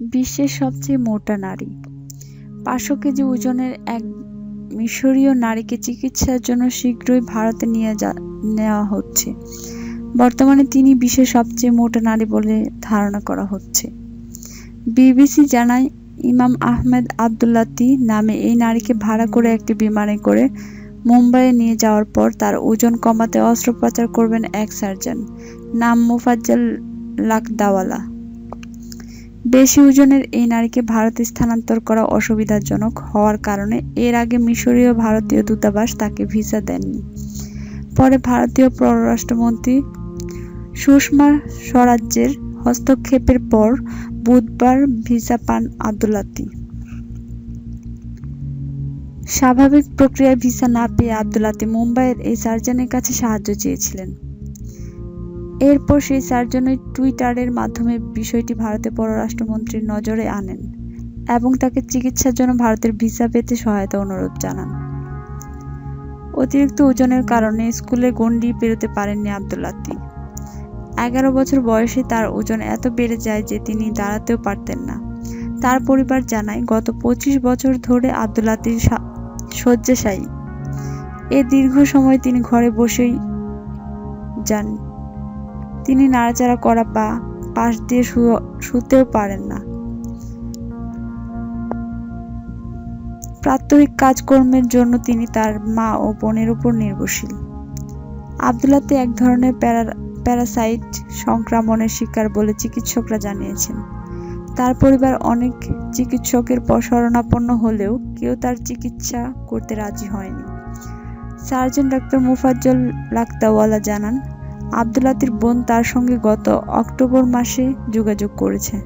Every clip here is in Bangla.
বিশ্বের সবচেয়ে মোটা নারী। পাঁচশো কেজি ওজনের এক মিশরীয় নারীকে চিকিৎসার জন্য শীঘ্রই ভারতে নিয়ে যা, নেওয়া হচ্ছে। বর্তমানে তিনি বিশ্বের সবচেয়ে মোটা নারী বলে ধারণা করা হচ্ছে। বিবিসি জানায়, ইমাম আহমেদ আবদুল্লাতি নামে এই নারীকে ভাড়া করে একটি বিমানে করে মুম্বাইয়ে নিয়ে যাওয়ার পর তার ওজন কমাতে অস্ত্রোপচার করবেন এক সার্জন, নাম মোফাজ্জল লাকদাওয়ালা। বেশি ওজনের এই নারীকে ভারতে স্থানান্তর করা অসুবিধাজনক হওয়ার কারণে এর আগে মিশরীয় ভারতীয় দূতাবাস তাকে ভিসা দেননি। পরে ভারতীয় পররাষ্ট্রমন্ত্রী সুষমা স্বরাজ্যের হস্তক্ষেপের পর বুধবার ভিসা পান আব্দুল্লাতি। স্বাভাবিক প্রক্রিয়ায় ভিসা না পেয়ে আব্দুল্লাতি মুম্বাইয়ের এই সার্জনের কাছে সাহায্য চেয়েছিলেন। এরপর সেই সার্জনই টুইটারের মাধ্যমে বিষয়টি ভারতের পররাষ্ট্রমন্ত্রীর নজরে আনেন এবং তাকে চিকিৎসার জন্য ভারতের ভিসা পেতে সহায়তা অনুরোধ জানান। অতিরিক্ত ওজনের কারণে স্কুলের গণ্ডি পেরোতে পারেননি আব্দুল্লাতি এগারো বছর বয়সে তার ওজন এত বেড়ে যায় যে তিনি দাঁড়াতেও পারতেন না। তার পরিবার জানায়, গত পঁচিশ বছর ধরে আব্দুল্লাতির শয্যাশায়ী। এ দীর্ঘ সময় তিনি ঘরে বসেই যান। তিনি নাড়াচাড়া করা বা পাশ দিয়ে শুতেও পারেন না। প্রাত্যহিক কাজকর্মের জন্য তিনি তার মা ও বোনের উপর নির্ভরশীল। আবদুল্লাতে এক ধরনের প্যারা, প্যারাসাইট সংক্রমণের শিকার বলে চিকিৎসকরা জানিয়েছেন। তার পরিবার অনেক চিকিৎসকের শরণাপন্ন হলেও কেউ তার চিকিৎসা করতে রাজি হয়নি। সার্জন ডাক্তার মুফাজ্জল লাক্তাওয়ালা জানান আবদুল্লাতির বোন তার সঙ্গে গত অক্টোবর মাসে যোগাযোগ করেছে।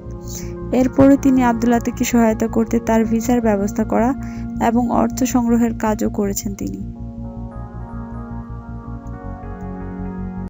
এরপরে তিনি আবদুল্লাতিকে সহায়তা করতে তার ভিসার ব্যবস্থা করা এবং অর্থ সংগ্রহের কাজও করেছেন তিনি।